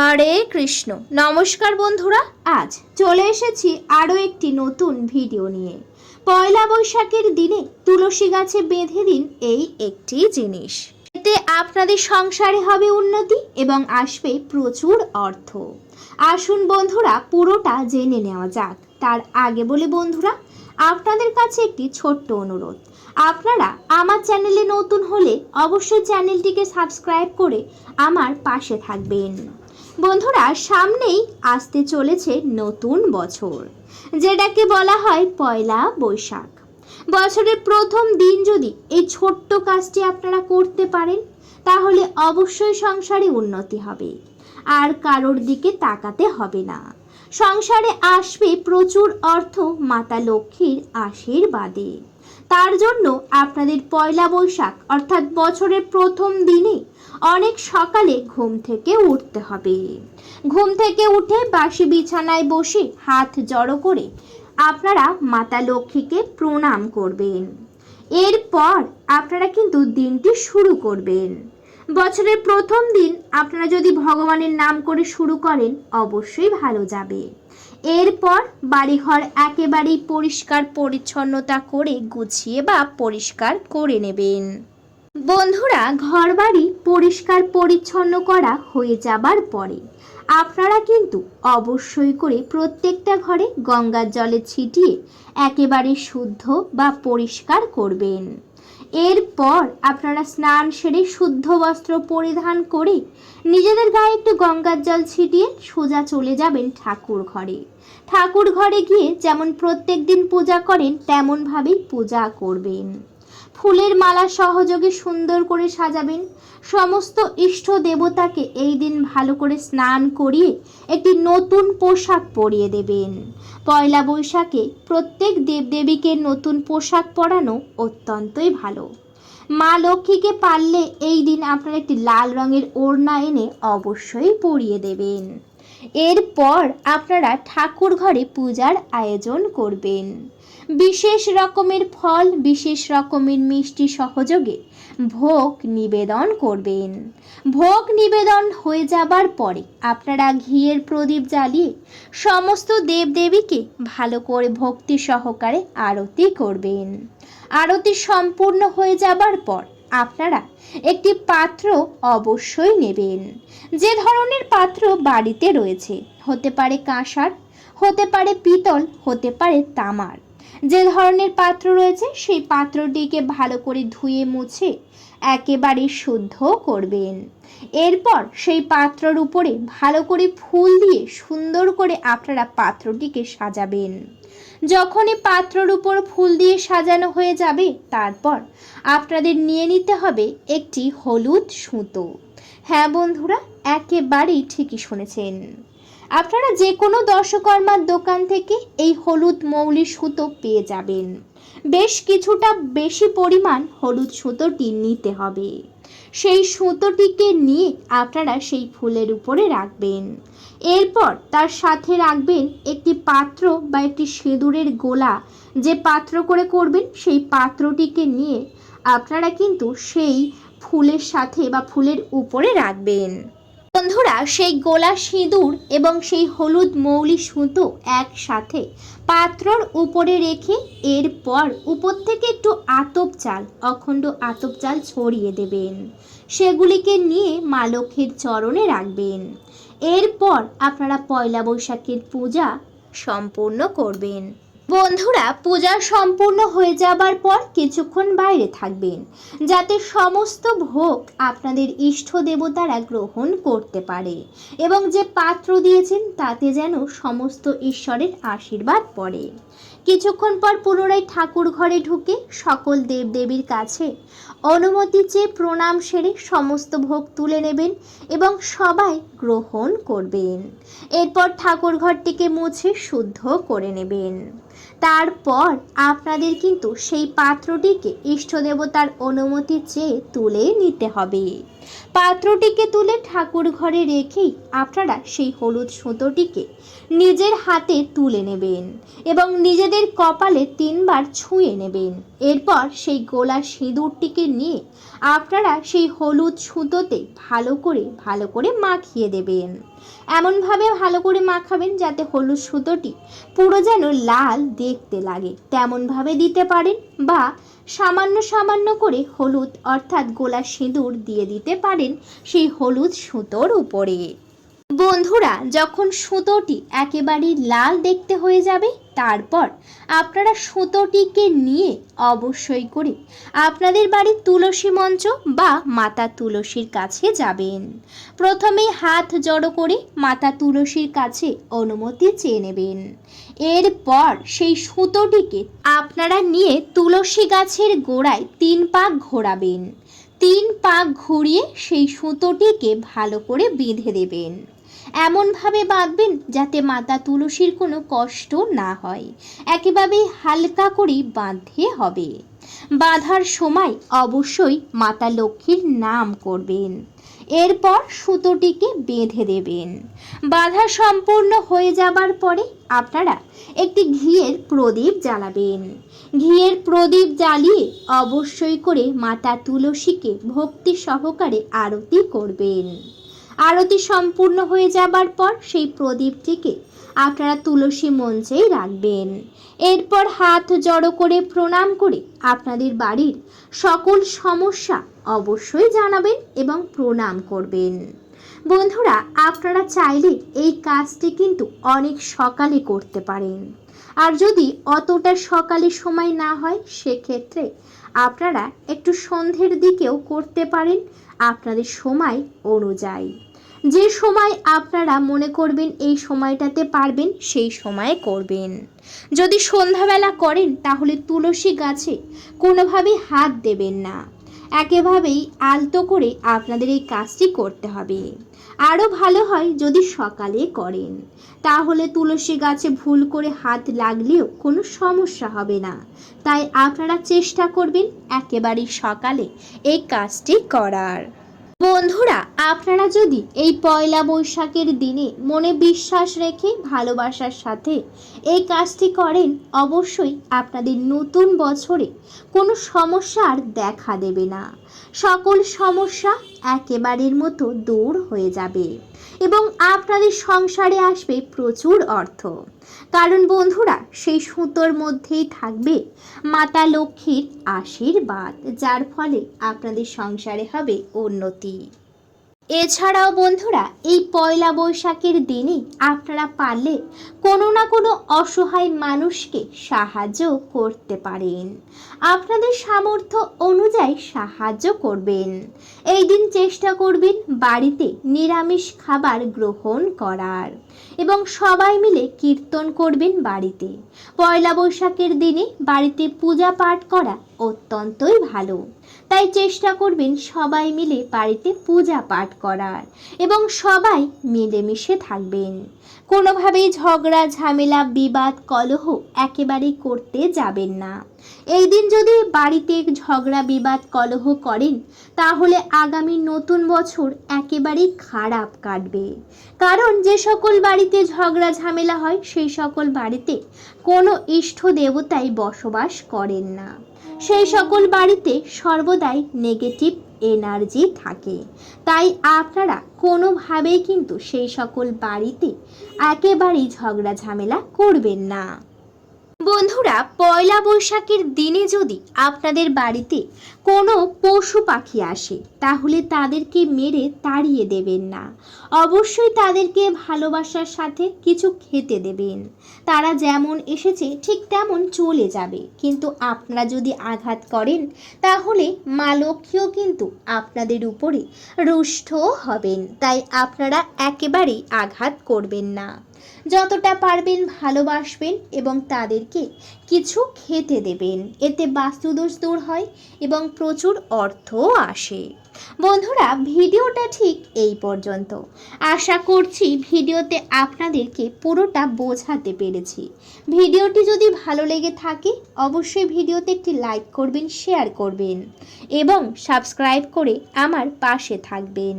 হরে কৃষ্ণ। নমস্কার বন্ধুরা, আজ চলে এসেছি আরও একটি নতুন ভিডিও নিয়ে। পয়লা বৈশাখের দিনে তুলসী গাছে বেঁধে দিন এই একটি জিনিস। এতে আপনাদের সংসারে হবে উন্নতি এবং আসবে প্রচুর অর্থ। আসুন বন্ধুরা, পুরোটা জেনে নেওয়া যাক। তার আগে বলে বন্ধুরা, আপনাদের কাছে একটি ছোট্ট অনুরোধ। আপনারা আমার চ্যানেলে নতুন হলে অবশ্যই চ্যানেলটিকে সাবস্ক্রাইব করে আমার পাশে থাকবেন। বন্ধুরা, সামনেই আসতে চলেছে নতুন বছর, যেটাকে বলা হয় পয়লা বৈশাখ। বছরের প্রথম দিন যদি এই ছোট্ট কাজটি আপনারা করতে পারেন, তাহলে অবশ্যই সংসারে উন্নতি হবে, আর কারোর দিকে তাকাতে হবে না। সংসারে আসবে প্রচুর অর্থ, মাতা লক্ষ্মীর আশীর্বাদে। তার জন্য আপনাদের পয়লা বৈশাখ, অর্থাৎ বছরের প্রথম দিনে অনেক সকালে ঘুম থেকে উঠতে হবে। ঘুম থেকে উঠে বাসি বিছানায় বসে হাত জড়ো করে আপনারা মাতা লক্ষ্মীকে প্রণাম করবেন। এরপর আপনারা কিন্তু দিনটি শুরু করবেন। বছরের প্রথম দিন আপনারা যদি ভগবানের নাম করে শুরু করেন, অবশ্যই ভালো যাবে। এরপর বাড়িঘর একেবারেই পরিষ্কার পরিচ্ছন্নতা করে গুছিয়ে বা পরিষ্কার করে নেবেন। বন্ধুরা, ঘরবাড়ি পরিষ্কার পরিচ্ছন্ন করা হয়ে যাবার পরে আপনারা কিন্তু অবশ্যই করে প্রত্যেকটা ঘরে গঙ্গার জলে ছিটিয়ে একেবারে শুদ্ধ বা পরিষ্কার করবেন। এরপর আপনারা স্নান সেরে শুদ্ধ বস্ত্র পরিধান করে নিজেদের গায়ে একটু গঙ্গার জল ছিটিয়ে সোজা চলে যাবেন ঠাকুর ঘরে। ঠাকুর ঘরে গিয়ে যেমন প্রত্যেক দিন পূজা করেন, তেমনভাবেই পূজা করবেন। ফুলের মালা সহযোগে সুন্দর করে সাজাবেন। সমস্ত ইষ্ট দেবতাকে এই দিন ভালো করে স্নান করিয়ে একটি নতুন পোশাক পরিয়ে দেবেন। পয়লা বৈশাখে প্রত্যেক দেবদেবীকে নতুন পোশাক পরানো অত্যন্তই ভালো। মা লক্ষ্মীকে পারলে এই দিন আপনারা একটি লাল রঙের ওড়না এনে অবশ্যই পরিয়ে দেবেন। এরপর আপনারা ঠাকুর ঘরে পূজার আয়োজন করবেন। বিশেষ রকমের ফল, বিশেষ রকমের মিষ্টি সহযোগে ভোগ নিবেদন করবেন। ভোগ নিবেদন হয়ে যাবার পরে আপনারা ঘিয়ের প্রদীপ জ্বালিয়ে সমস্ত দেবদেবীকে ভালো করে ভক্তি সহকারে আরতি করবেন। আরতি সম্পূর্ণ হয়ে যাবার পর আপনারা একটি পাত্র অবশ্যই নেবেন। যে ধরনের পাত্র বাড়িতে রয়েছে, হতে পারে কাঁসার, হতে পারে পিতল, হতে পারে তামার। যে ধরনের পাত্র রয়েছে, সেই পাত্রটিকে ভালো করে ধুয়ে মুছে একেবারে শুদ্ধ করবেন। এরপর সেই পাত্রর উপরে ভালো করে ফুল দিয়ে সুন্দর করে আপনারা পাত্রটিকে সাজাবেন। যখনই পাত্রর উপর ফুল দিয়ে সাজানো হয়ে যাবে, তারপর আপনাদের নিয়ে নিতে হবে একটি হলুদ সুতো। হ্যাঁ বন্ধুরা, একেবারেই ঠিকই শুনেছেন। আপনারা যে কোনো দর্শকর্মার দোকান থেকে এই হলুদ মৌলি সুতো পেয়ে যাবেন। বেশ কিছুটা বেশি পরিমাণ হলুদ সুতোটি নিতে হবে। সেই সুতোটিকে নিয়ে আপনারা সেই ফুলের উপরে রাখবেন। এরপর তার সাথে রাখবেন একটি পাত্র বা একটি সিঁদুরের গোলা। যে পাত্র করে করবেন, সেই পাত্রটিকে নিয়ে আপনারা কিন্তু সেই ফুলের সাথে বা ফুলের উপরে রাখবেন। বন্ধুরা, সেই গোলা সিঁদুর এবং সেই হলুদ মৌলি সুতো একসাথে পাত্রর উপরে রেখে এরপর উপর থেকে একটু আতপ চাল, অখণ্ড আতপ চাল ছড়িয়ে দেবেন। সেগুলিকে নিয়ে মা লক্ষ্মীর চরণে রাখবেন। এরপর আপনারা পয়লা বৈশাখের পূজা সম্পূর্ণ করবেন। বন্ধুরা, পূজা সম্পূর্ণ হয়ে যাবার পর কিছুক্ষণ বাইরে থাকবেন, যাতে সমস্ত ভোগ আপনাদের ইষ্ট দেবতারা গ্রহণ করতে পারে এবং যে পাত্র দিয়েছেন তাতে যেন সমস্ত ঈশ্বরের আশীর্বাদ পড়ে। কিছুক্ষণ পর পুনরায় ঠাকুর ঘরে ঢুকে সকল দেবদেবীর কাছে অনুমতি চেয়ে প্রণাম সেরে সমস্ত ভোগ তুলে নেবেন এবং সবাই গ্রহণ করবেন। এরপর ঠাকুর ঘরটিকে মুছে শুদ্ধ করে নেবেন। তারপর আপনাদের কিন্তু সেই পাত্রটিকে ইষ্ট দেবতার অনুমতি চেয়ে তুলে নিতে হবে। পাত্রটিকে তুলে ঠাকুর ঘরে রেখেই আপনারা সেই হলুদ সুতোটিকে নিজের হাতে তুলে নেবেন এবং নিজেদের কপালে তিনবার ছুঁয়ে নেবেন। এরপর সেই গোলা সিঁদুরটিকে নিয়ে আপনারা সেই হলুদ সুতোতে ভালো করে ভালো করে মাখিয়ে দেবেন। এমনভাবে ভালো করে মাখাবেন যাতে হলুদ সুতোটি পুরো যেন লাল দেখতে লাগে। তেমনভাবে দিতে পারেন বা সামান্য সামান্য করে হলুদ অর্থাৎ গোলা সিঁদুর দিয়ে দিতে পারেন সেই হলুদ সুতোর উপরে। বন্ধুরা, যখন সুতোটি একেবারে লাল দেখতে হয়ে যাবে, তারপর আপনারা সুতোটিকে নিয়ে অবশ্যই করে আপনাদের বাড়ির তুলসী মঞ্চ বা মাতা তুলসীর কাছে যাবেন। প্রথমে হাত জড়ো করে মাতা তুলসীর কাছে অনুমতি চেয়ে নেবেন। এরপর সেই সুতোটিকে আপনারা নিয়ে তুলসী গাছের গোড়ায় তিন পাক ঘোরাবেন। তিন পাক ঘুরিয়ে সেই সুতোটিকে ভালো করে বেঁধে দেবেন। এমনভাবে বাঁধবেন যাতে মাতা তুলসীর কোনো কষ্ট না হয়। একেবারেই হালকা করে বাঁধতে হবে। বাঁধার সময় অবশ্যই মাতা লক্ষ্মীর নাম করবেন। এরপর সুতোটিকে বেঁধে দেবেন। বাঁধা সম্পূর্ণ হয়ে যাবার পরে আপনারা একটি ঘিয়ের প্রদীপ জ্বালাবেন। ঘিয়ের প্রদীপ জ্বালিয়ে অবশ্যই করে মাতা তুলসীকে ভক্তি সহকারে আরতি করবেন। আরতি সম্পূর্ণ হয়ে যাবার পর সেই প্রদীপটিকে আপনারা তুলসী মঞ্চেই রাখবেন। এরপর হাত জড়ো করে প্রণাম করে আপনাদের বাড়ির সকল সমস্যা অবশ্যই জানাবেন এবং প্রণাম করবেন। বন্ধুরা, আপনারা চাইলে এই কাজটি কিন্তু অনেক সকালে করতে পারেন। আর যদি অতটা সকালে সময় না হয়, সেক্ষেত্রে আপনারা একটু সন্ধ্যের দিকেও করতে পারেন। আপনাদের সময় অনুযায়ী। যে সময় আপনারা মনে করবেন এই সময়টাতে পারবেন, সেই সময়ে করবেন। যদি সন্ধ্যাবেলা করেন, তাহলে তুলসী গাছে কোনোভাবেই হাত দেবেন না। একেভাবেই আলতো করে আপনাদের এই কাজটি করতে হবে। আরও ভালো হয় যদি সকালে করেন। তাহলে তুলসী গাছে ভুল করে হাত লাগলেও কোনো সমস্যা হবে না। তাই আপনারা চেষ্টা করবেন একেবারেই সকালে এই কাজটি করার। বন্ধুরা, আপনারা যদি এই পয়লা বৈশাখের দিনে মনে বিশ্বাস রেখে ভালোবাসার সাথে এই কাজটি করেন, অবশ্যই আপনাদের নতুন বছরে কোনো সমস্যা আর দেখা দেবে না। সকল সমস্যা একেবারের মতো দূর হয়ে যাবে। এবং আপনাদের সংসারে আসবে প্রচুর অর্থ। কারণ বন্ধুরা, সেই সুতোর মধ্যেই থাকবে মাতা লক্ষ্মীর আশীর্বাদ, যার ফলে আপনাদের সংসারে হবে উন্নতি। এছাড়াও বন্ধুরা, এই পয়লা বৈশাখের দিনে আপনারা পারলে কোনো না কোনো অসহায় মানুষকে সাহায্য করতে পারেন। আপনাদের সামর্থ্য অনুযায়ী সাহায্য করবেন। এই দিন চেষ্টা করবেন বাড়িতে নিরামিষ খাবার গ্রহণ করার এবং সবাই মিলে কীর্তন করবেন বাড়িতে। পয়লা বৈশাখের দিনে বাড়িতে পূজা পাঠ করা অত্যন্তই ভালো। তাই চেষ্টা করবেন সবাই মিলে বাড়িতে পূজা পাঠ করার এবং সবাই মিলেমিশে থাকবেন। কোনোভাবেই ঝগড়া, ঝামেলা, বিবাদ, কলহ একেবারেই করতে যাবেন না। এই দিন যদি বাড়িতে ঝগড়া, বিবাদ, কলহ করেন, তাহলে আগামী নতুন বছর একেবারেই খারাপ কাটবে। কারণ যে সকল বাড়িতে ঝগড়া, ঝামেলা হয়, সেই সকল বাড়িতে কোনো ইষ্ট দেবতাই বসবাস করেন না। সেই সকল বাড়িতে সর্বদাই নেগেটিভ এনার্জি থাকে। তাই আপনারা কোনোভাবেই কিন্তু সেই সকল বাড়িতে একেবারেই ঝগড়া ঝামেলা করবেন না। বন্ধুরা, পয়লা বৈশাখের দিনে যদি আপনাদের বাড়িতে কোনো পশু পাখি আসে, তাহলে তাদেরকে মেরে তাড়িয়ে দেবেন না। অবশ্যই তাদেরকে ভালোবাসার সাথে কিছু খেতে দেবেন। তারা যেমন এসেছে, ঠিক তেমন চলে যাবে। কিন্তু আপনারা যদি আঘাত করেন, তাহলে মা লক্ষ্মীও কিন্তু আপনাদের উপরে রুষ্ট হবেন। তাই আপনারা একেবারেই আঘাত করবেন না। যতটা পারবেন ভালোবাসবেন এবং তাদেরকে কিছু খেতে দেবেন। এতে বাস্তুদোষ দূর হয় এবং প্রচুর অর্থও আসে। বন্ধুরা, ভিডিওটা ঠিক এই পর্যন্ত। আশা করছি ভিডিওতে আপনাদেরকে পুরোটা বোঝাতে পেরেছি। ভিডিওটি যদি ভালো লেগে থাকে, অবশ্যই ভিডিওতে একটি লাইক করবেন, শেয়ার করবেন এবং সাবস্ক্রাইব করে আমার পাশে থাকবেন।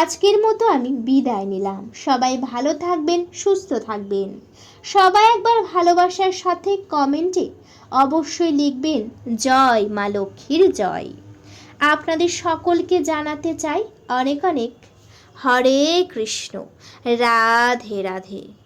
আজকের মতো আমি বিদায় নিলাম। সবাই ভালো থাকবেন, সুস্থ থাকবেন। সবাই একবার ভালোবাসার সাথে কমেন্টে অবশ্যই লিখবেন, জয় মা লক্ষ্মীর জয়। আপনাদের সকলকে জানাতে চাই অনেক অনেক। হরে কৃষ্ণ। রাধে রাধে।